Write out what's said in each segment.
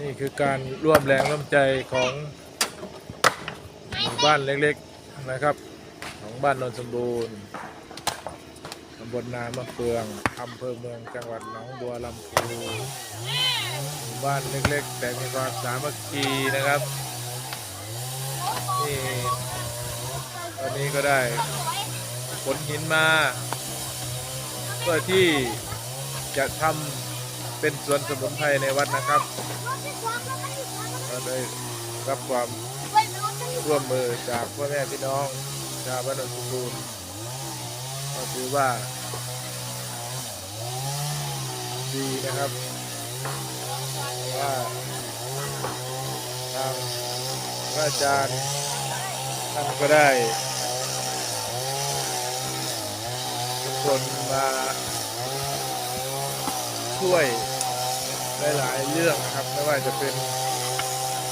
นี่คือการร่วมแรงร่วมใจของหมู่บ้านเล็กๆนะครับ ของบ้านโนนสมบูรณ์ตำบลนามะเฟืองอำเภอเมืองจังหวัดหนองบัวลำพูหมู่บ้านเล็กๆ แต่มีความสามัคคีนะครับนี่ตอนนี้ก็ได้ขนหินมา เพื่อที่จะทำ เป็นสวนสมุนไพรในวัดนะครับเราได้รับความร่วมมือจากพ่อแม่พี่น้องชาวบ้านโนนสมบูรณ์ก็ถือว่า ดีนะครับว่าทางพระอาจารย์ท่านก็ได้ทุกคนมา ช่วยหลายๆเรื่องนะครับ ไม่ว่าจะเป็น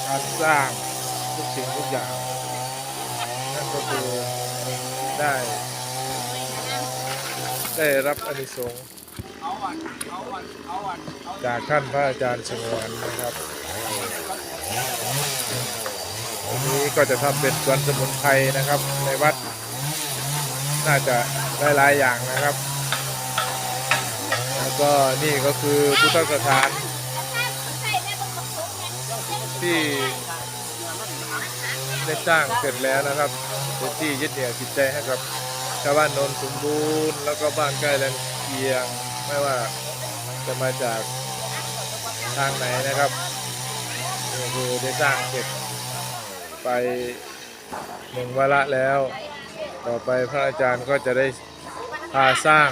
การสร้างทุกสิ่งทุกอย่างนั่นก็คือได้ได้รับอานิสงส์จากท่านพระอาจารย์สงวนนะครับวันนี้ก็จะทำเป็นสวนสมุนไพรนะครับ ในวัดน่าจะได้หลายอย่างนะครับ ก็นี่ก็คือพุทธสถานที่ได้สร้างเสร็จแล้วนะครับเป็นที่ยึดเหนี่ยวจิตใจให้กับชาวบ้านโนนสมบูรณ์แล้วก็บ้านใกล้เรือนเคียง ไม่ว่าจะมาจากทางไหนนะครับนี่คือได้สร้างเสร็จไปหนึ่งวาระแล้ว ต่อไปพระอาจารย์ก็จะได้พาสร้าง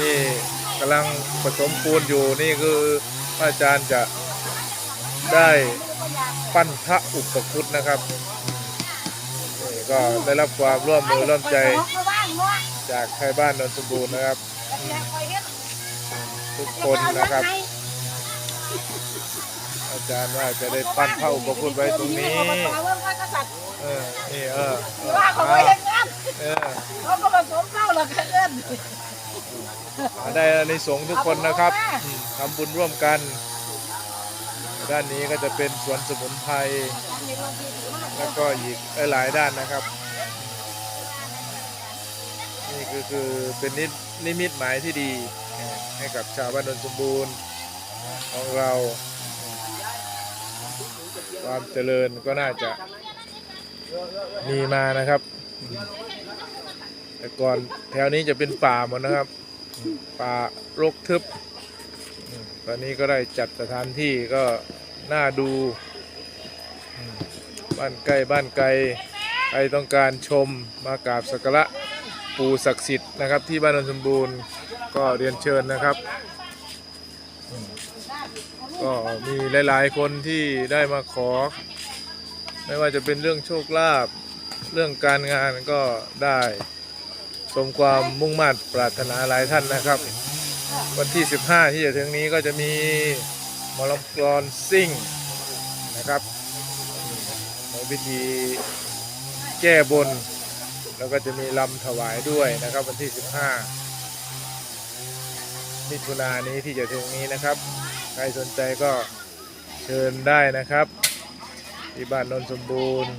นี่กำลังผสมปูนอยู่นี่คือพระอาจารย์จะได้ปั้นพระอุปคุตนะครับนี่ก็ได้รับความร่วมมือร่วมใจจากใครบ้านนนทบูรณ์นะครับ ทุกคนนะครับ อาจารย์ว่าจะได้ปั้นพระอุปคุตไว้ตรงนี้เออนี่เออเออว่าเขาเอาไม่เห็นงานเออเขาก็ผสมเข้าแล้วก็เอิ้น ได้ในสงส์ทุกคนนะครับทำบุญร่วมกัน ด้านนี้ก็จะเป็นสวนสมุนไพรแล้วก็อีกหลายด้านนะครับ นี่คือคือเป็นนินิมิตหมายที่ดีให้กับชาวบ้านนนสมบูรณ์ของเรา ความเจริญก็น่าจะมีมานะครับ แต่ก่อนแถวนี้จะเป็นป่าหมดนะครับ ป่ารกทึบ ตอนนี้ก็ได้จัดสถานที่ก็น่าดู บ้านใกล้บ้านไกลใครต้องการชมมากราบสักการะปู่ศักดิ์สิทธิ์นะครับ ที่บ้านนนสมบูรณ์ก็เรียนเชิญนะครับ ก็มีหลาย ๆ คนที่ได้มาขอ ไม่ว่าจะเป็นเรื่องโชคลาภเรื่องการงานก็ได้ สมความมุ่งมั่นปรารถนาหลายท่านนะครับ วันที่ 15 ที่จะถึงนี้ก็จะมีมอลกรอนซิ่งนะครับในพิธีแก้บน แล้วก็จะมีลำถวายด้วยนะครับ วันที่ 15มิถุนายนนี้ที่จะถึงนี้นะครับใครสนใจก็เชิญได้นะครับที่บ้านนนสมบูรณ์